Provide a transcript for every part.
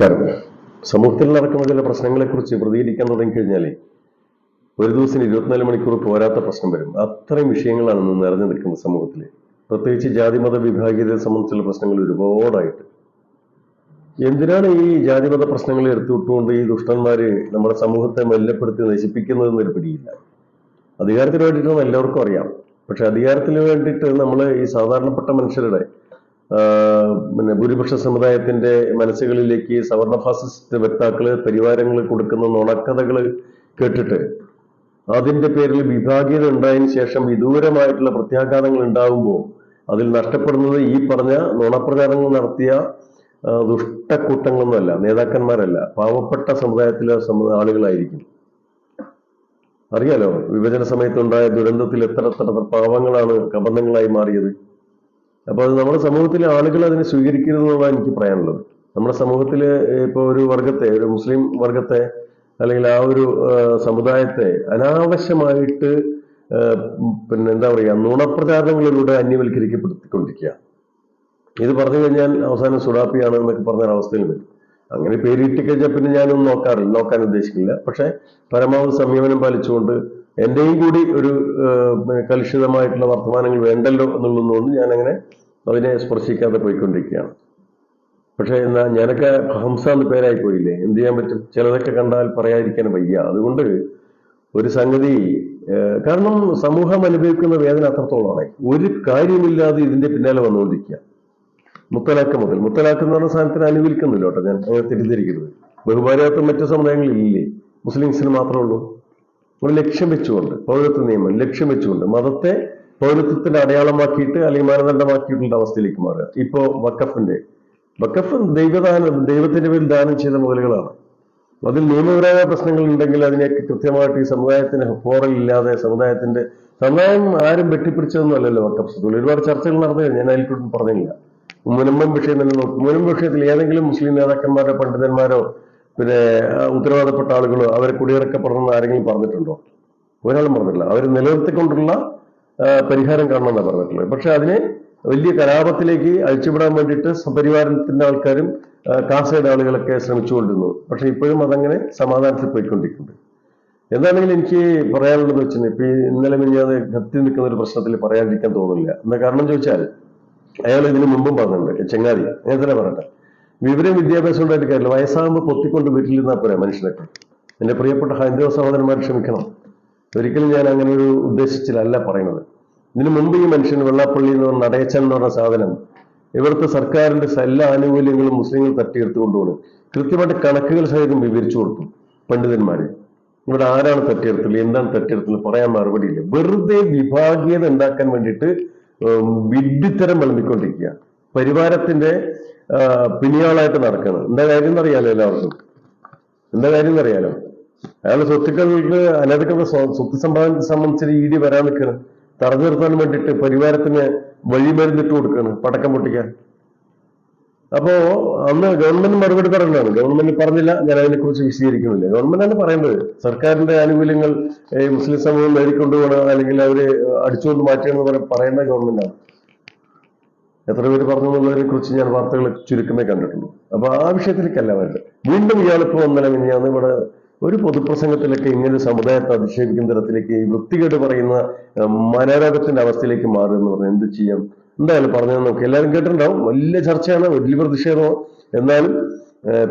നമസ്കാരം സമൂഹത്തിൽ നടക്കുന്ന ചില പ്രശ്നങ്ങളെക്കുറിച്ച് പ്രതികരിക്കാൻ തുടങ്ങിക്കഴിഞ്ഞാലേ ഒരു ദിവസം ഇരുപത്തിനാല് മണിക്കൂർ പോരാത്ത പ്രശ്നം വരും. അത്രയും വിഷയങ്ങളാണ് ഇന്ന് നിറഞ്ഞു നിൽക്കുന്നത് സമൂഹത്തിൽ പ്രത്യേകിച്ച് ജാതിമത വിഭാഗീയതയെ സംബന്ധിച്ചുള്ള പ്രശ്നങ്ങൾ ഒരുപാടായിട്ട്. എന്തിനാണ് ഈ ജാതിമത പ്രശ്നങ്ങൾ എടുത്തുവിട്ടുകൊണ്ട് ഈ ദുഷ്ടന്മാര് നമ്മുടെ സമൂഹത്തെ മല്ലപ്പെടുത്തി നശിപ്പിക്കുന്നതെന്നൊരു പിടിയില്ല. അധികാരത്തിന് വേണ്ടിയിട്ടാണ് എല്ലാവർക്കും അറിയാം. പക്ഷെ അധികാരത്തിന് വേണ്ടിയിട്ട് നമ്മൾ ഈ സാധാരണപ്പെട്ട മനുഷ്യരുടെ പിന്നെ ഭൂരിപക്ഷ സമുദായത്തിന്റെ മനസ്സുകളിലേക്ക് സവർണ ഫാസിസ്റ്റ് വക്താക്കൾ പരിവാരങ്ങൾ കൊടുക്കുന്ന നുണക്കഥകൾ കേട്ടിട്ട് അതിന്റെ പേരിൽ വിഭാഗീയത ഉണ്ടായതിനു ശേഷം വിദൂരമായിട്ടുള്ള പ്രത്യാഘാതങ്ങൾ ഉണ്ടാകുമ്പോൾ അതിൽ നഷ്ടപ്പെടുന്നത് ഈ പറഞ്ഞ നുണപ്രചാരങ്ങൾ നടത്തിയ ദുഷ്ടക്കൂട്ടങ്ങളൊന്നുമല്ല നേതാക്കന്മാരല്ല പാവപ്പെട്ട സമുദായത്തിലെ സമു- ആളുകളായിരിക്കും. അറിയാലോ വിഭജന സമയത്തുണ്ടായ ദുരന്തത്തിൽ എത്ര എത്ര പാവങ്ങളാണ് കബന്ധങ്ങളായി മാറിയത്. അപ്പൊ അത് നമ്മുടെ സമൂഹത്തിലെ ആളുകൾ അതിനെ സ്വീകരിക്കരുതെന്നുള്ളതാണ് എനിക്ക് പറയാനുള്ളത്. നമ്മുടെ സമൂഹത്തിൽ ഇപ്പൊ ഒരു വർഗത്തെ ഒരു മുസ്ലിം വർഗത്തെ അല്ലെങ്കിൽ ആ ഒരു സമുദായത്തെ അനാവശ്യമായിട്ട് പിന്നെ എന്താ പറയുക നുണപ്രചാരണങ്ങളിലൂടെ അന്യവൽക്കരിക്കപ്പെടുത്തിക്കൊണ്ടിരിക്കുക. ഇത് പറഞ്ഞു കഴിഞ്ഞാൽ അവസാനം സുഡാപ്പിയാണ് എന്നൊക്കെ പറഞ്ഞ അവസ്ഥയിൽ വരും. അങ്ങനെ പേരിട്ട് കഴിഞ്ഞാൽ പിന്നെ ഞാനൊന്നും നോക്കാറില്ല നോക്കാൻ ഉദ്ദേശിക്കില്ല. പക്ഷെ പരമാവധി സംയമനം പാലിച്ചുകൊണ്ട് എന്റെയും കൂടി ഒരു കലുഷിതമായിട്ടുള്ള വർത്തമാനങ്ങൾ വേണ്ടല്ലോ എന്നുള്ളതുകൊണ്ട് ഞാനങ്ങനെ അതിനെ സ്പർശിക്കാതെ പോയിക്കൊണ്ടിരിക്കുകയാണ്. പക്ഷേ എന്നാ ഞാനൊക്കെ ഹംസ എന്ന് പേരായി പോയില്ലേ? എന്ത് ചെയ്യാൻ പറ്റും? ചിലതൊക്കെ കണ്ടാൽ പറയാതിരിക്കാൻ വയ്യ. അതുകൊണ്ട് ഒരു സംഗതി കാരണം സമൂഹം അനുഭവിക്കുന്ന വേദന അത്രത്തോളമാണ് ഒരു കാര്യമില്ലാതെ ഇതിന്റെ പിന്നാലെ വന്നുകൊണ്ടിരിക്കുക. മുത്തലാക്ക് മുതൽ. മുത്തലാക്ക് എന്ന് പറഞ്ഞ സാധനത്തിന് അനുവദിക്കുന്നില്ല കേട്ടോ ഞാൻ. അങ്ങനെ തെറ്റിദ്ധരിക്കരുത്. ബഹുഭാര്യാത്വം മറ്റു സമുദായങ്ങളിലില്ലേ? മുസ്ലിംസിന് മാത്രമേ ഉള്ളൂ. ഒരു ലക്ഷ്യം വെച്ചുകൊണ്ട് പൗരത്വ നിയമം ലക്ഷ്യം വെച്ചുകൊണ്ട് മതത്തെ പൗരത്വത്തിന്റെ അടയാളമാക്കിയിട്ട് അല്ലെങ്കിൽ മാനദണ്ഡമാക്കിയിട്ടുള്ള അവസ്ഥയിലേക്ക് മാറുക. ഇപ്പോ വക്കഫിന്റെ വക്കഫ് ദൈവദാനം ദൈവത്തിന്റെ പേരിൽ ദാനം ചെയ്ത മുതലുകളാണ്. അതിൽ നിയമപരമായ പ്രശ്നങ്ങൾ ഉണ്ടെങ്കിൽ അതിനെയൊക്കെ കൃത്യമായിട്ട് ഈ സമുദായത്തിന് ഫോറലില്ലാതെ സമുദായത്തിന്റെ സമുദായം ആരും വെട്ടിപ്പിടിച്ചതൊന്നും അല്ലല്ലോ വക്കഫ് സ്കൂളിൽ ഒരുപാട് ചർച്ചകൾ നടന്നു ഞാൻ അതിൽക്കൊന്നും പറഞ്ഞില്ല. മുനമ്പം വിഷയം തന്നെ നോക്കും. മുനമ്പം വിഷയത്തിൽ ഏതെങ്കിലും മുസ്ലിം നേതാക്കന്മാരോ പണ്ഡിതന്മാരോ പിന്നെ ഉത്തരവാദപ്പെട്ട ആളുകൾ അവരെ കുടിയിറക്കപ്പെടണമെന്ന് ആരെങ്കിലും പറഞ്ഞിട്ടുണ്ടോ? ഒരാളും പറഞ്ഞിട്ടില്ല. അവർ നിലനിർത്തിക്കൊണ്ടുള്ള പരിഹാരം കാണണമെന്നാണ് പറഞ്ഞിട്ടുള്ളത്. പക്ഷെ അതിനെ വലിയ കലാപത്തിലേക്ക് അഴിച്ചുവിടാൻ വേണ്ടിയിട്ട് സപരിവാരത്തിന്റെ ആൾക്കാരും കാസയുടെ ആളുകളൊക്കെ ശ്രമിച്ചുകൊണ്ടിരുന്നു. പക്ഷെ ഇപ്പോഴും അതങ്ങനെ സമാധാനത്തിൽ പോയിക്കൊണ്ടിരിക്കുന്നുണ്ട്. എന്താണെങ്കിലും എനിക്ക് പറയാനുള്ളത് വെച്ചാൽ ഇപ്പൊ ഇന്നലെ മിനിഞ്ഞാന്ന് കത്തി നിൽക്കുന്ന ഒരു പ്രശ്നത്തിൽ പറയാതിരിക്കാൻ തോന്നുന്നില്ല. എന്താ കാരണം ചോദിച്ചാൽ അയാൾ ഇതിനു മുമ്പും പറഞ്ഞിട്ടുണ്ട് ചെങ്ങാതി ഞാൻ തന്നെ പറയട്ടെ. വിവരം വിദ്യാഭ്യാസം ഉണ്ടായിട്ട് കാര്യമില്ല. വയസ്സാകുമ്പോൾ പൊത്തിക്കൊണ്ട് വീട്ടിലിരുന്നാൽ പോരാ മനുഷ്യനൊക്കെ. എന്റെ പ്രിയപ്പെട്ട ഹൈന്ദവ സഹോദരന്മാർ ക്ഷമിക്കണം. ഒരിക്കലും ഞാൻ അങ്ങനെ ഒരു ഉദ്ദേശിച്ചിലല്ല പറയുന്നത്. ഇതിനു മുമ്പ് ഈ മനുഷ്യൻ വെള്ളാപ്പള്ളി എന്ന് പറഞ്ഞ നടയച്ചൻ എന്ന് പറഞ്ഞ സാധനം ഇവിടുത്തെ സർക്കാരിന്റെ എല്ലാ ആനുകൂല്യങ്ങളും മുസ്ലിങ്ങൾ തട്ടിയെടുത്ത് കൊണ്ടുപോകും കൃത്യമായിട്ട് കണക്കുകൾ സഹിതം വിവരിച്ചു കൊടുത്തു പണ്ഡിതന്മാര്. ഇവിടെ ആരാണ് തട്ടിയെടുത്തുള്ളത് എന്താണ് തട്ടിയെടുത്തുള്ളത് പറയാൻ മറുപടിയില്ല. വെറുതെ വിഭാഗീയത ഉണ്ടാക്കാൻ വേണ്ടിയിട്ട് വിഡ്ഢിത്തരം വിളമ്പിക്കൊണ്ടിരിക്കുക. പരിവാരത്തിന്റെ പിന്നിയാളായിട്ട് നടക്കണം. എന്താ കാര്യം എന്നറിയാലോ എല്ലാവർക്കും? എന്താ കാര്യം എന്നറിയാലോ? അയാൾ സ്വത്തുക്കൾക്ക് അനധികൃത സ്വ- സ്വത്ത് സമ്പാദനത്തെ സംബന്ധിച്ച് ഇ ഡി വരാൻ നിൽക്കണം. തടഞ്ഞു നിർത്താൻ വേണ്ടിയിട്ട് പരിവാരത്തിന് വഴിമരുന്നിട്ട് കൊടുക്കണം പടക്കം പൊട്ടിക്കാൻ. അപ്പോ അന്ന് ഗവൺമെന്റ് മറുപടി പറഞ്ഞതാണ്. ഗവൺമെന്റ് പറഞ്ഞില്ല ഞാൻ അതിനെക്കുറിച്ച് വിശദീകരിക്കുന്നില്ല. ഗവൺമെന്റാണ് പറയുന്നത് സർക്കാരിന്റെ ആനുകൂല്യങ്ങൾ മുസ്ലിം സമൂഹം നേടിക്കൊണ്ടുപോകണം അല്ലെങ്കിൽ അവർ അടിച്ചുകൊണ്ട് മാറ്റണം എന്ന് പറയുന്ന ഗവൺമെന്റാണ്. എത്ര പേര് പറഞ്ഞു എന്നുള്ളതിനെ കുറിച്ച് ഞാൻ വാർത്തകൾ ചുരുക്കമേ കണ്ടിട്ടുള്ളൂ. അപ്പൊ ആ വിഷയത്തിലേക്കല്ല വേണ്ടത് വീണ്ടും ഇയാളിപ്പോ ഒന്നര മിനിഞ്ഞാന്ന് ഇവിടെ ഒരു പൊതുപ്രസംഗത്തിലൊക്കെ ഇങ്ങനെ സമുദായത്തെ അധിക്ഷേപിക്കുന്ന തരത്തിലേക്ക് ഈ വൃത്തികേട് പറയുന്ന മനോരോഗത്തിന്റെ അവസ്ഥയിലേക്ക് മാറുക എന്ന് പറഞ്ഞാൽ എന്ത് ചെയ്യാം? എന്തായാലും പറഞ്ഞാൽ നമുക്ക് എല്ലാവരും കേട്ടിട്ടുണ്ടാവും. വലിയ ചർച്ചയാണ് വലിയ പ്രതിഷേധമോ എന്നാലും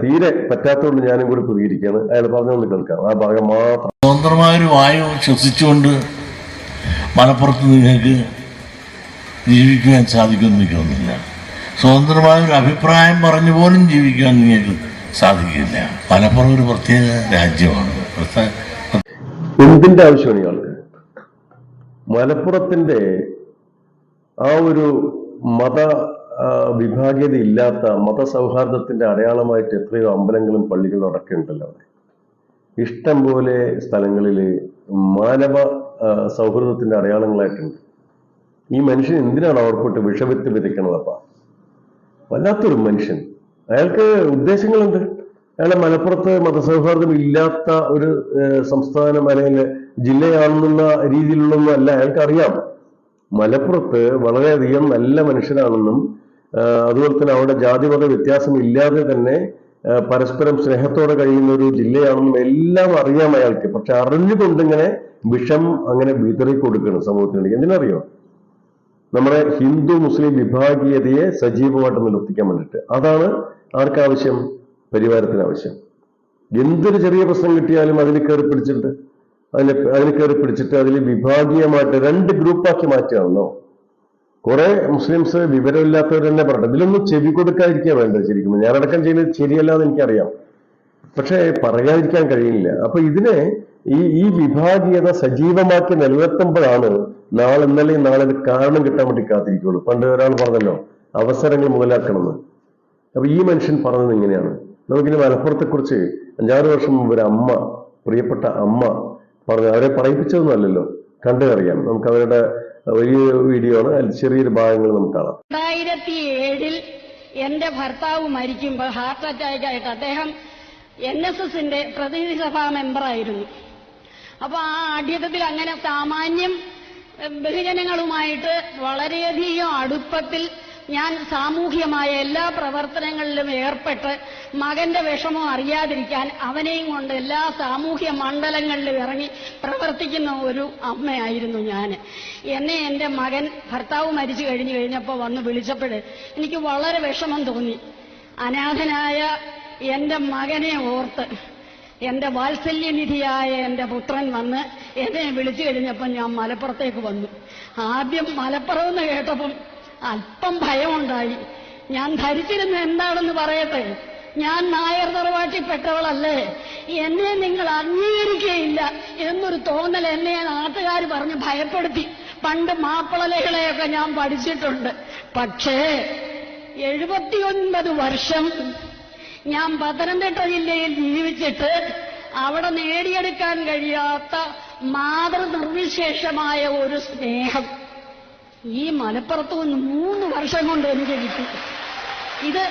തീരെ പറ്റാത്തതുകൊണ്ട് ഞാനും കൂടി പ്രതികരിക്കുകയാണ് അയാൾ പറഞ്ഞൊന്ന് കേൾക്കാം. ആ ഭാഗം മാത്രം. സ്വതന്ത്രമായ ഒരു വായു ശ്വസിച്ചുകൊണ്ട് മലപ്പുറത്ത് നിങ്ങൾക്ക് ജീവിക്കുവാൻ സാധിക്കുമെന്ന് തോന്നുന്നില്ല സ്വതന്ത്രമായ ഒരു അഭിപ്രായം പറഞ്ഞു പോലും ജീവിക്കാൻ നിങ്ങൾക്ക് സാധിക്കില്ല. മലപ്പുറം ഒരു പ്രത്യേക രാജ്യമാണ്. എന്തിന്റെ ആവശ്യമാണ് ഇയാൾക്ക്? മലപ്പുറത്തിന്റെ ആ ഒരു മത വിഭാഗ്യത ഇല്ലാത്ത മതസൗഹാർദ്ദത്തിന്റെ അടയാളമായിട്ട് എത്രയോ അമ്പലങ്ങളും പള്ളികളും അടക്കം ഉണ്ടല്ലോ അവിടെ. ഇഷ്ടം പോലെ സ്ഥലങ്ങളിൽ മാനവ സൗഹൃദത്തിന്റെ അടയാളങ്ങളായിട്ടുണ്ട്. ഈ മനുഷ്യൻ എന്തിനാണ് അവർക്കൊട്ട് വിഷവിത്ത് വിതയ്ക്കണതപ്പ വല്ലാത്തൊരു മനുഷ്യൻ. അയാൾക്ക് ഉദ്ദേശങ്ങളുണ്ട് അയാളെ മലപ്പുറത്ത് മതസൗഹാർദ്ദം ഇല്ലാത്ത ഒരു സംസ്ഥാനം അല്ലെങ്കിൽ ജില്ലയാണെന്നുള്ള രീതിയിലുള്ളൊന്നും അല്ല അയാൾക്ക് അറിയാം മലപ്പുറത്ത് വളരെയധികം നല്ല മനുഷ്യരാണെന്നും ആ, അതുപോലെ തന്നെ അവിടെ ജാതിമത വ്യത്യാസം ഇല്ലാതെ തന്നെ പരസ്പരം സ്നേഹത്തോടെ കഴിയുന്ന ഒരു ജില്ലയാണെന്നും എല്ലാം അറിയാം അയാൾക്ക്. പക്ഷെ അറിഞ്ഞുകൊണ്ടിങ്ങനെ വിഷം അങ്ങനെ വിതറി കൊടുക്കണം സമൂഹത്തിന് എന്തിനറിയോ? നമ്മുടെ ഹിന്ദു മുസ്ലിം വിഭാഗീയതയെ സജീവമായിട്ട് നിലർത്തിക്കാൻ വേണ്ടിയിട്ട്. അതാണ് ആർക്കാവശ്യം? പരിവാരത്തിന് ആവശ്യം എന്തൊരു ചെറിയ പ്രശ്നം കിട്ടിയാലും അതിൽ കയറി പിടിച്ചിട്ട് അതിനെ അതിൽ കയറി പിടിച്ചിട്ട് അതിൽ വിഭാഗീയമായിട്ട് രണ്ട് ഗ്രൂപ്പാക്കി മാറ്റുകയാണല്ലോ. കുറെ മുസ്ലിംസ് വിവരമില്ലാത്തവർ തന്നെ പറയട്ടെ. ഇതിലൊന്നും ചെവി കൊടുക്കാതിരിക്കാൻ വേണ്ടത് ശരിക്കും. ഞാനടക്കം ചെയ്യുന്നത് ശരിയല്ലാന്ന് എനിക്കറിയാം. പക്ഷേ പറയാതിരിക്കാൻ കഴിയില്ല അപ്പൊ ഇതിനെ ഈ ഈ വിഭാഗീയത സജീവമാക്കി നിലനിർത്തുമ്പോഴാണ് നാളെ ഇന്നലെ നാളെ കാരണം കിട്ടാൻ വേണ്ടി കാത്തിരിക്കുള്ളൂ. പണ്ട് ഒരാൾ പറഞ്ഞല്ലോ അവസരങ്ങൾ മുതലാക്കണമെന്ന്. അപ്പൊ ഈ മനുഷ്യൻ പറഞ്ഞത് ഇങ്ങനെയാണ്. നമുക്കിനി മലപ്പുറത്തെ കുറിച്ച് അഞ്ചാറ് വർഷം മുമ്പ് ഒരു അമ്മ പ്രിയപ്പെട്ട അമ്മ പറഞ്ഞു അവരെ പറയിപ്പിച്ചതൊന്നും അല്ലല്ലോ കണ്ടു അറിയാം നമുക്ക് അവരുടെ വലിയ വീഡിയോ ആണ്. അതിൽ ചെറിയൊരു ഭാഗങ്ങൾ നമുക്ക് കാണാം. രണ്ടായിരത്തി ഏഴിൽ എന്റെ ഭർത്താവ് മരിക്കുമ്പോൾ ഹാർട്ട് അറ്റാക്ക് ആയിട്ട് അദ്ദേഹം എൻ എസ് എസിന്റെ പ്രതിനിധി സഭാ മെമ്പറായിരുന്നു അപ്പൊ ആ ആഢ്യത്തിൽ അങ്ങനെ സാമാന്യം ബഹുജനങ്ങളുമായിട്ട് വളരെയധികം അടുപ്പത്തിൽ ഞാൻ സാമൂഹ്യമായ എല്ലാ പ്രവർത്തനങ്ങളിലും ഏർപ്പെട്ട് മകന്റെ വിഷമം അറിയാതിരിക്കാൻ അവനെയും കൊണ്ട് എല്ലാ സാമൂഹ്യ മണ്ഡലങ്ങളിലും ഇറങ്ങി പ്രവർത്തിക്കുന്ന ഒരു അമ്മയായിരുന്നു ഞാൻ. എന്നെ എന്റെ മകൻ ഭർത്താവ് മരിച്ചു കഴിഞ്ഞു കഴിഞ്ഞപ്പോൾ വന്ന് വിളിച്ചപ്പോൾ എനിക്ക് വളരെ വിഷമം തോന്നി. അനാഥനായ എന്റെ മകനെ ഓർത്ത് എന്റെ വാത്സല്യനിധിയായ എന്റെ പുത്രൻ വന്ന് എന്നെ വിളിച്ചു കഴിഞ്ഞപ്പം ഞാൻ മലപ്പുറത്തേക്ക് വന്നു. ആദ്യം മലപ്പുറം എന്ന് കേട്ടപ്പം അല്പം ഭയമുണ്ടായി. ഞാൻ ധരിച്ചിരുന്ന എന്താണെന്ന് പറയട്ടെ? ഞാൻ നായർ തറവാട്ടിൽപ്പെട്ടവളല്ലേ? എന്നെ നിങ്ങൾ അംഗീകരിക്കുകയില്ല എന്നൊരു തോന്നൽ എന്നെ നാട്ടുകാർ പറഞ്ഞ് ഭയപ്പെടുത്തി. പണ്ട് മാപ്പിളലകളെയൊക്കെ ഞാൻ പഠിച്ചിട്ടുണ്ട്. പക്ഷേ എഴുപത്തിയൊൻപത് വർഷം ഞാൻ പത്തനംതിട്ട ജില്ലയിൽ ജീവിച്ചിട്ട് അവിടെ നേടിയെടുക്കാൻ കഴിയാത്ത മാതൃനിർവിശേഷമായ ഒരു സ്നേഹം ഈ മലപ്പുറത്ത് മൂന്ന് വർഷം കൊണ്ട് എനിക്ക് കിട്ടി. ഇത്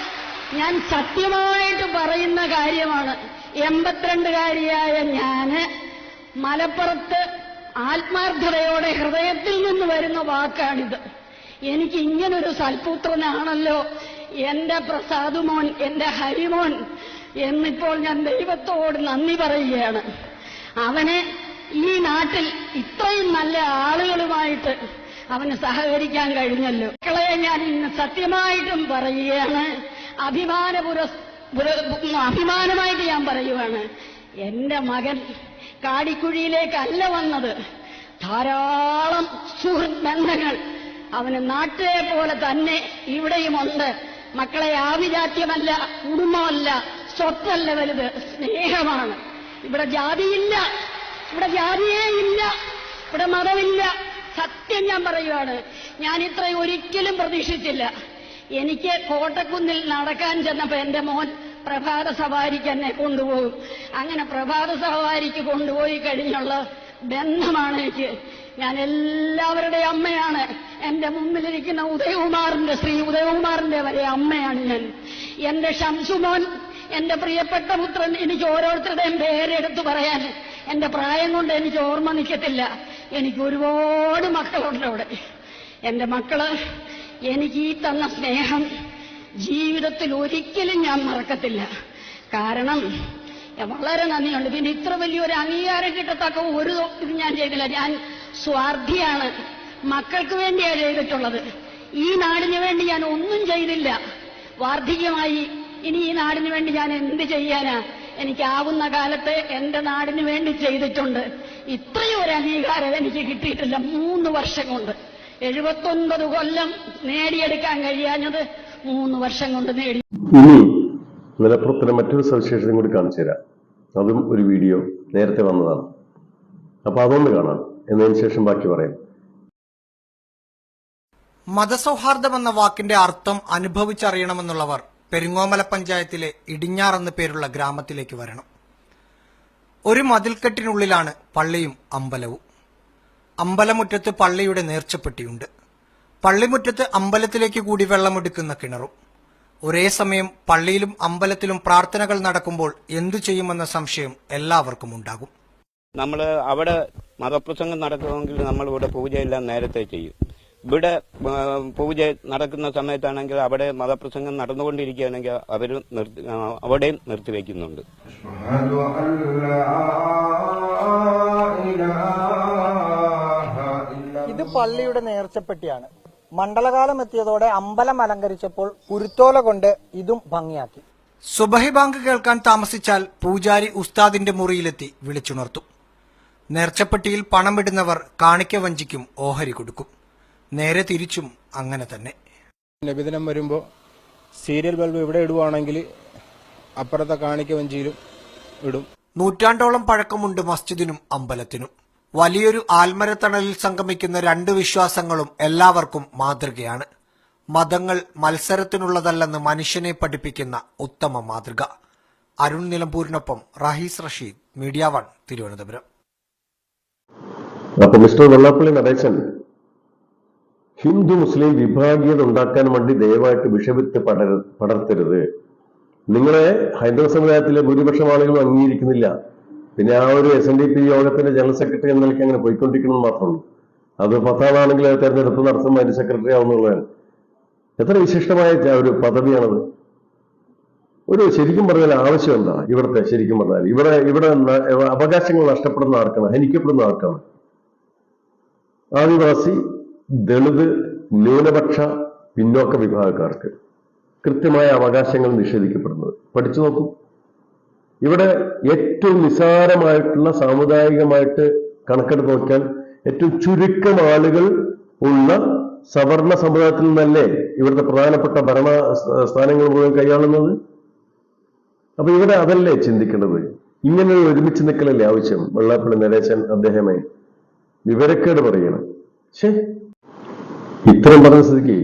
ഞാൻ സത്യമായിട്ട് പറയുന്ന കാര്യമാണ്. എൺപത്തിരണ്ടുകാരിയായ ഞാൻ മലപ്പുറത്ത് ആത്മാർത്ഥതയോടെ ഹൃദയത്തിൽ നിന്ന് വരുന്ന വാക്കാണിത്. എനിക്ക് ഇങ്ങനൊരു സൽപുത്രനാണല്ലോ എന്റെ പ്രസാദുമോൻ എന്റെ ഹരിമോൻ എന്നിപ്പോൾ ഞാൻ ദൈവത്തോട് നന്ദി പറയുകയാണ്. അവന് ഈ നാട്ടിൽ ഇത്രയും നല്ല ആളുകളുമായിട്ട് അവന് സഹകരിക്കാൻ കഴിഞ്ഞല്ലോ. മക്കളെ ഞാൻ ഇന്ന് സത്യമായിട്ടും പറയുകയാണ്. അഭിമാനപുര അഭിമാനമായിട്ട് ഞാൻ പറയുവാണ്. എന്റെ മകൻ കാടിക്കുഴിയിലേക്കല്ല വന്നത്. ധാരാളം സുഹൃത് ബന്ധങ്ങൾ അവന് നാട്ടിലെ പോലെ തന്നെ ഇവിടെയുമുണ്ട്. മക്കളെ ആവിജാത്യമല്ല കുടുംബമല്ല സ്വത്തല്ല വലുത് സ്നേഹമാണ്. ഇവിടെ ജാതിയില്ല ഇവിടെ ജാതിയേ ഇല്ല ഇവിടെ മതമില്ല. സത്യം ഞാൻ പറയുവാണ്. ഞാൻ ഇത്രയും ഒരിക്കലും പ്രതീക്ഷിച്ചില്ല. എനിക്ക് കോട്ടക്കുന്നിൽ നടക്കാൻ ചെന്നപ്പോ എന്റെ മോൻ പ്രഭാത സവാരിക്ക് എന്നെ കൊണ്ടുപോകും. അങ്ങനെ പ്രഭാത സവാരിക്ക് കൊണ്ടുപോയി കഴിഞ്ഞുള്ള ബന്ധമാണ് എനിക്ക്. ഞാൻ എല്ലാവരുടെയും അമ്മയാണ്. എന്റെ മുമ്പിലിരിക്കുന്ന ഉദയകുമാറിന്റെ ശ്രീ ഉദയകുമാറിന്റെ വരെ അമ്മയാണ് ഞാൻ. എന്റെ ഷംസുമോൻ എന്റെ പ്രിയപ്പെട്ട പുത്രൻ എനിക്ക് ഓരോരുത്തരുടെയും പേരെടുത്തു പറയാൻ എന്റെ പ്രായം കൊണ്ട് എനിക്ക് ഓർമ്മ നിൽക്കത്തില്ല. എനിക്ക് ഒരുപാട് മക്കളുണ്ട് അവിടെ. എന്റെ മക്കൾ എനിക്ക് ഈ തന്ന സ്നേഹം ജീവിതത്തിൽ ഒരിക്കലും ഞാൻ മറക്കത്തില്ല. കാരണം വളരെ നന്ദിയുണ്ട്. പിന്നെ ഇത്ര വലിയൊരു അംഗീകാരം കിട്ടത്തക്ക ഒരു ഇത് ഞാൻ ചെയ്തില്ല. ഞാൻ സ്വാർത്ഥിയാണ്. മക്കൾക്ക് വേണ്ടിയാണ് ചെയ്തിട്ടുള്ളത്. ഈ നാടിന് വേണ്ടി ഞാൻ ഒന്നും ചെയ്തില്ല. വാർദ്ധക്യമായി ഇനി ഈ നാടിന് വേണ്ടി ഞാൻ എന്ത് ചെയ്യാനാ? എനിക്കാവുന്ന കാലത്ത് എന്റെ നാടിന് വേണ്ടി ചെയ്തിട്ടുണ്ട്. ഇത്രയും ഒരു അംഗീകാരം എനിക്ക് കിട്ടിയിട്ടില്ല. മൂന്ന് വർഷം കൊണ്ട്. എഴുപത്തൊൻപത് കൊല്ലം നേടിയെടുക്കാൻ കഴിയാഞ്ഞത് മൂന്ന് വർഷം കൊണ്ട് നേടി. ഇനി മലപ്പുറത്തിന് മറ്റൊരു സവിശേഷതയും കൂടി കാണിച്ചു തരാം. അതും ഒരു വീഡിയോ നേരത്തെ വന്നതാണ്. അപ്പൊ അതൊന്ന് കാണാം. എന്നതിന് ശേഷം ബാക്കി പറയാം. മതസൗഹാർദ്ദം എന്ന വാക്കിന്റെ അർത്ഥം അനുഭവിച്ചറിയണമെന്നുള്ളവർ പെരിങ്ങോമല പഞ്ചായത്തിലെ ഇടിഞ്ഞാർ എന്നു പേരുള്ള ഗ്രാമത്തിലേക്ക് വരണം. ഒരു മതിൽക്കെട്ടിനുള്ളിലാണ് പള്ളിയും അമ്പലവും. അമ്പലമുറ്റത്ത് പള്ളിയുടെ നേർച്ചപ്പെട്ടിയുണ്ട്. പള്ളിമുറ്റത്ത് അമ്പലത്തിലേക്ക് കൂടി വെള്ളമെടുക്കുന്ന കിണറും. ഒരേ സമയം പള്ളിയിലും അമ്പലത്തിലും പ്രാർത്ഥനകൾ നടക്കുമ്പോൾ എന്തു ചെയ്യുമെന്ന സംശയം എല്ലാവർക്കും ഉണ്ടാകും. നമ്മൾ അവിടെ മതപ്രസംഗം നടക്കുമെങ്കിൽ നമ്മൾ ഇവിടെ പൂജയെല്ലാം നേരത്തെ ചെയ്യും. ഇവിടെ പൂജ നടക്കുന്ന സമയത്താണെങ്കിൽ അവിടെ മതപ്രസംഗം നടന്നുകൊണ്ടിരിക്കുകയാണെങ്കിൽ അവർ അവിടെയും നിർത്തിവെക്കുന്നുണ്ട് ഇത് പള്ളിയുടെ നേർച്ചപ്പെട്ടിയാണ്. മണ്ഡലകാലം എത്തിയതോടെ അമ്പലം അലങ്കരിച്ചപ്പോൾ കുരുത്തോല കൊണ്ട് ഇതും ഭംഗിയാക്കി. സുബഹി ബാങ്ക് കേൾക്കാൻ താമസിച്ചാൽ പൂജാരി ഉസ്താദിന്റെ മുറിയിലെത്തി വിളിച്ചുണർത്തും. നേർച്ചപ്പെട്ടിയിൽ പണമിടുന്നവർ കാണിക്ക വഞ്ചിക്കും ഓഹരി കൊടുക്കും. നേരെ തിരിച്ചും അങ്ങനെ തന്നെ. നബിദിനം വരുമ്പോൾ സീരിയൽ ബൾബ് ഇവിടെ ഇടുവാണെങ്കിൽ അപ്പുറത്തെ കാണിക്ക വഞ്ചിയിലും ഇടും. നൂറ്റാണ്ടോളം പഴക്കമുണ്ട് മസ്ജിദിനും അമ്പലത്തിനും. വലിയൊരു ആൽമരത്തണലിൽ സംഗമിക്കുന്ന രണ്ട് വിശ്വാസങ്ങളും എല്ലാവർക്കും മാതൃകയാണ്. മതങ്ങൾ മത്സരത്തിനുള്ളതല്ലെന്ന് മനുഷ്യനെ പഠിപ്പിക്കുന്ന ഉത്തമ മാതൃക. അരുൺ നിലമ്പൂരിനൊപ്പം റഹീസ് റഷീദ് മീഡിയ വൺ തിരുവനന്തപുരം. അപ്പോൾ മിസ്റ്റർ വെള്ളാപ്പള്ളി നടേശൻ ഹിന്ദു മുസ്ലിം വിഭാഗീയത ഉണ്ടാക്കാൻ വേണ്ടി ദയവായിട്ട് വിഷവിത്ത് പടര പടർത്തരുത്. നിങ്ങളെ ഹൈന്ദവ സമുദായത്തിലെ ഭൂരിപക്ഷം ആളുകളും അംഗീകരിക്കുന്നില്ല. പിന്നെ ആ ഒരു എസ് എൻ ഡി പി യോഗത്തിന്റെ ജനറൽ സെക്രട്ടറി എന്ന നിലയ്ക്ക് അങ്ങനെ പോയിക്കൊണ്ടിരിക്കണം മാത്രമുള്ളൂ അത് പത്താളാണെങ്കിൽ തെരഞ്ഞെടുപ്പ് നടത്തുമ്പോൾ അതിന്റെ സെക്രട്ടറി ആവുന്നുള്ളതാണ്. എത്ര വിശിഷ്ടമായ ഒരു പദവിയാണത്. ഒരു ശരിക്കും പറഞ്ഞാൽ ആവശ്യം എന്താ ഇവിടുത്തെ ശരിക്കും പറഞ്ഞാൽ? ഇവിടെ ഇവിടെ അവകാശങ്ങൾ നഷ്ടപ്പെടുന്ന ആർക്കാണ്? ഹനിക്കപ്പെടുന്ന ആർക്കാണ്? ആദിവാസി ദളിത് ന്യൂനപക്ഷ പിന്നോക്ക വിഭാഗക്കാർക്ക് കൃത്യമായ അവകാശങ്ങൾ നിഷേധിക്കപ്പെടുന്നത്. പഠിച്ചു നോക്കൂ. ഇവിടെ ഏറ്റവും നിസാരമായിട്ടുള്ള സാമുദായികമായിട്ട് കണക്കെടുത്ത് നോക്കിയാൽ ഏറ്റവും ചുരുക്കം ആളുകൾ ഉള്ള സവർണ സമുദായത്തിൽ നിന്നല്ലേ ഇവിടുത്തെ പ്രധാനപ്പെട്ട ഭരണ സ്ഥാ- സ്ഥാനങ്ങൾ മുഴുവൻ കൈയാളുന്നത്? അപ്പൊ ഇവിടെ അതല്ലേ ചിന്തിക്കേണ്ടത്? ഇങ്ങനെ ഒരുമിച്ച് നിൽക്കലല്ലേ ആവശ്യം? വെള്ളാപ്പള്ളി നരേശൻ അദ്ദേഹമേ വിവരക്കേട് പറയണം. ശേ ഇത്രയും പറഞ്ഞ സ്ഥിതിക്ക്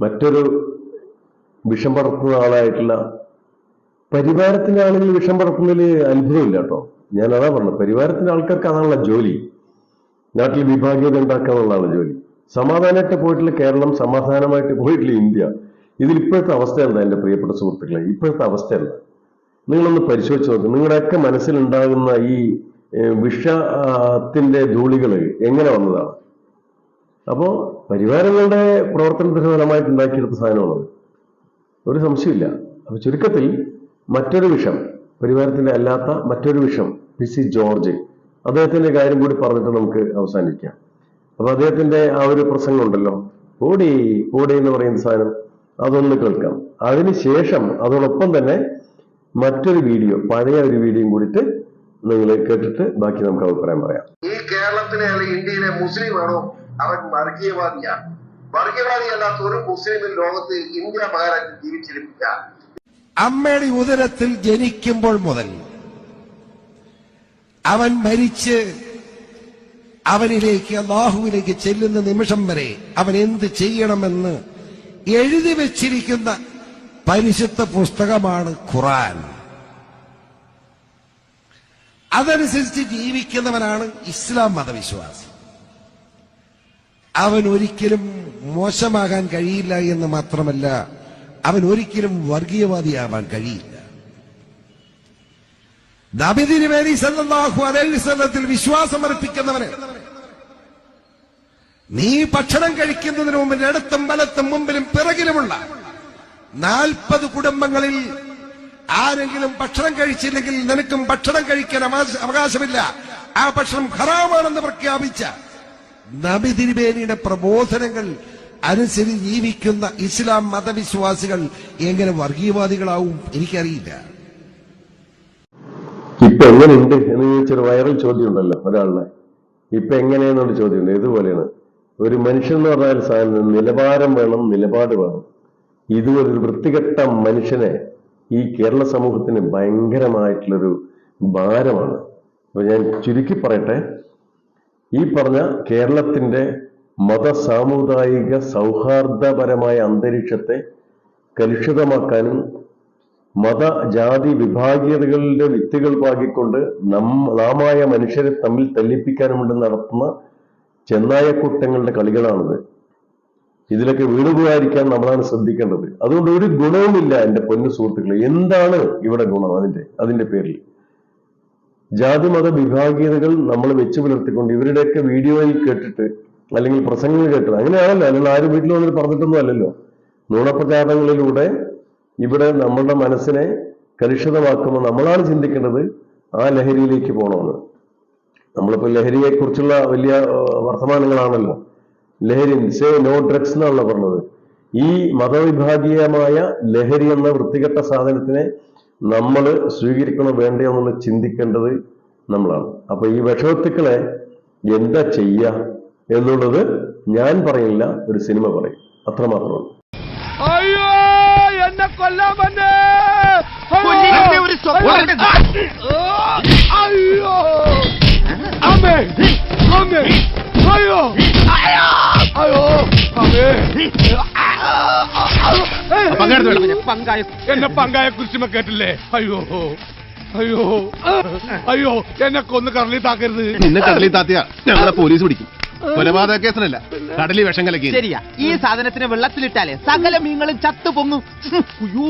മറ്റൊരു വിഷം പടർത്തുന്ന ആളായിട്ടുള്ള പരിവാരത്തിന്റെ ആളുകൾ വിഷം പടർത്തുന്നതിൽ അത്ഭുതമില്ല കേട്ടോ. ഞാൻ അതാ പറഞ്ഞത്. പരിവാരത്തിന്റെ ആൾക്കാർക്ക് അതാണുള്ള ജോലി. നാട്ടിൽ വിഭാഗീയത ഉണ്ടാക്കുക എന്നുള്ളതാണ് ജോലി. സമാധാനമായിട്ട് പോയിട്ടുള്ള കേരളം സമാധാനമായിട്ട് പോയിട്ടുള്ള ഇന്ത്യ ഇതിൽ ഇപ്പോഴത്തെ അവസ്ഥ എന്താ എന്റെ പ്രിയപ്പെട്ട സുഹൃത്തുക്കളെ. ഇപ്പോഴത്തെ അവസ്ഥ എന്താ നിങ്ങളൊന്ന് പരിശോധിച്ച് നോക്കുക നിങ്ങളുടെയൊക്കെ മനസ്സിലുണ്ടാകുന്ന ഈ വിഷത്തിന്റെ ധൂളികൾ എങ്ങനെ വന്നതാണ്? അപ്പോ പരിവാരങ്ങളുടെ പ്രവർത്തനത്തിന്റെ ഫലമായിട്ട് ഉണ്ടാക്കിയെടുത്ത സാധനമാണത് ഒരു സംശയമില്ല അപ്പോൾ ചുരുക്കത്തിൽ മറ്റൊരു വിഷം പരിവാരത്തിന്റെ അല്ലാത്ത മറ്റൊരു വിഷം പി സി ജോർജ്. അദ്ദേഹത്തിന്റെ കാര്യം കൂടി പറഞ്ഞിട്ട് നമുക്ക് അവസാനിക്കാം. അപ്പോൾ അദ്ദേഹത്തിന്റെ ആ ഒരു പ്രസംഗം ഉണ്ടല്ലോ. ഓടി ഓടി എന്ന് പറയുന്ന സാധനം. അതൊന്ന് കേൾക്കാം. അതിനുശേഷം അതോടൊപ്പം തന്നെ മറ്റൊരു വീഡിയോ പഴയ ഒരു വീഡിയോയും കൂടിയിട്ട് നിങ്ങൾ കേട്ടിട്ട് ബാക്കി നമുക്ക് അഭിപ്രായം പറയാം. ഈ കേരളത്തിലെ അല്ലെങ്കിൽ ഇന്ത്യയിലെ മുസ്ലിം ആണോ? അവൻ വർഗീയവാദിയാണ് വർഗീയവാദിയല്ലാത്ത ഒരു മുസ്ലിമിൽ ലോകത്ത് ഇന്ത്യ മഹാരാജ്യം ജീവിച്ചിരിപ്പില്ല. അമ്മയുടെ ഉദരത്തിൽ ജനിക്കുമ്പോൾ മുതൽ അവൻ മരിച്ച് അവനിലേക്ക് അള്ളാഹുവിലേക്ക് ചെല്ലുന്ന നിമിഷം വരെ അവൻ എന്ത് ചെയ്യണമെന്ന് എഴുതി വച്ചിരിക്കുന്ന പരിശുദ്ധ പുസ്തകമാണ് ഖുറാൻ അതനുസരിച്ച് ജീവിക്കുന്നവനാണ് ഇസ്ലാം മതവിശ്വാസി. അവൻ ഒരിക്കലും മോശമാകാൻ കഴിയില്ല എന്ന് മാത്രമല്ല അവൻ ഒരിക്കലും വർഗീയവാദിയാവാൻ കഴിയില്ല. നബിതിരുമേനി സല്ലല്ലാഹു അലൈഹി വസല്ലത്തിൽ വിശ്വാസം അർപ്പിക്കുന്നവന് നീ ഭക്ഷണം കഴിക്കുന്നതിന് മുമ്പിൽ ഇടത്തും വലത്തും മുമ്പിലും പിറകിലുമുള്ള നാൽപ്പത് കുടുംബങ്ങളിൽ ആരെങ്കിലും ഭക്ഷണം കഴിച്ചില്ലെങ്കിൽ നിനക്കും ഭക്ഷണം കഴിക്കാൻ അവകാശ- അവകാശമില്ല. ആ ഭക്ഷണം ഹറാമാണെന്ന് പ്രഖ്യാപിച്ച നബി തിരുമേനിയുടെ പ്രബോധനങ്ങൾ അനുസരിച്ച് ജീവിക്കുന്ന ഇസ്ലാം മതവിശ്വാസികൾ എങ്ങനെ വർഗീയവാദികളാവും എനിക്കറിയില്ല. ഇപ്പൊ എങ്ങനെയുണ്ട്? എന്ന് ചോദിച്ചൊരു വൈറൽ ചോദ്യം ഉണ്ടല്ലോ ഒരാളുടെ ഇപ്പൊ എങ്ങനെയെന്നുള്ള ചോദ്യമുണ്ട്. ഇതുപോലെയാണ്. ഒരു മനുഷ്യൻ എന്ന് പറഞ്ഞാൽ സാധനം നിലവാരം വേണം നിലപാട് വേണം. ഇതുപോലൊരു വൃത്തികെട്ട മനുഷ്യനെ ഈ കേരള സമൂഹത്തിന് ഭയങ്കരമായിട്ടുള്ളൊരു ഭാരമാണ്. അപ്പൊ ഞാൻ ചുരുക്കി പറയട്ടെ. ഈ പറഞ്ഞ കേരളത്തിന്റെ മത സാമുദായിക സൗഹാർദ്ദപരമായ അന്തരീക്ഷത്തെ കലുഷിതമാക്കാനും മത ജാതി വിഭാഗീയതകളുടെ വിത്തുകൾ പാകിക്കൊണ്ട് നാമായ മനുഷ്യരെ തമ്മിൽ തല്ലിപ്പിക്കാനുമുണ്ട് നടത്തുന്ന ചെന്നായക്കൂട്ടങ്ങളുടെ കളികളാണിത്. ഇതിലൊക്കെ വീണുപോകാതിരിക്കാൻ നമ്മളാണ് ശ്രദ്ധിക്കേണ്ടത്. അതുകൊണ്ട് ഒരു ഗുണവുമില്ല എന്റെ പൊന്നു സുഹൃത്തുക്കളെ. എന്താണ് ഇവിടെ ഗുണം അതിന്റെ അതിന്റെ പേരിൽ? ജാതി മത വിഭാഗീയതകൾ നമ്മൾ വെച്ചു പുലർത്തിക്കൊണ്ട് ഇവരുടെയൊക്കെ വീഡിയോയിൽ കേട്ടിട്ട് അല്ലെങ്കിൽ പ്രസംഗങ്ങൾ കേട്ടത് അങ്ങനെയാണല്ലോ. അല്ലെങ്കിൽ ആരും വീട്ടിൽ വന്നിട്ട് പറഞ്ഞിട്ടൊന്നും അല്ലല്ലോ. നുണപ്രചാരണങ്ങളിലൂടെ ഇവിടെ നമ്മളുടെ മനസ്സിനെ കലുഷിതമാക്കുമ്പോൾ നമ്മളാണ് ചിന്തിക്കേണ്ടത് ആ ലഹരിയിലേക്ക് പോകണമെന്ന്. നമ്മളിപ്പോൾ ലഹരിയെ കുറിച്ചുള്ള വലിയ വർത്തമാനങ്ങളാണല്ലോ. ലഹരി സേ നോ ഡ്രഗ്സ് എന്നാണല്ലോ പറഞ്ഞത്. ഈ മതവിഭാഗീയമായ ലഹരി എന്ന വൃത്തികെട്ട സാധനത്തിനെ നമ്മൾ സ്വീകരിക്കണോ വേണ്ടയോ എന്നുള്ളത് ചിന്തിക്കേണ്ടത് നമ്മളാണ്. അപ്പൊ ഈ വിഷവത്തുക്കളെ എന്താ ചെയ്യുക എന്നുള്ളത് ഞാൻ പറയില്ല ഒരു സിനിമ പറയും. അത്രമാത്രമാണ് എന്നെ പങ്കായ കുരിശുമ കേട്ടില്ലേ? അയ്യോ. അയ്യോ. അയ്യോ. എന്നെ കൊന്ന് കടലി താക്കരുത്. നിന്നെ കടലി താത്തിയ. ഞങ്ങളെ പോലീസ് പിടിക്കും. കൊലപാതക കേസിനല്ല. കടലി വിഷം കലക്കി ശരിയാ. ഈ സാധനത്തിന് വെള്ളത്തിലിട്ടാലേ സകല മീങ്ങളും ചത്തു പൊങ്ങും ഉയ്യോ.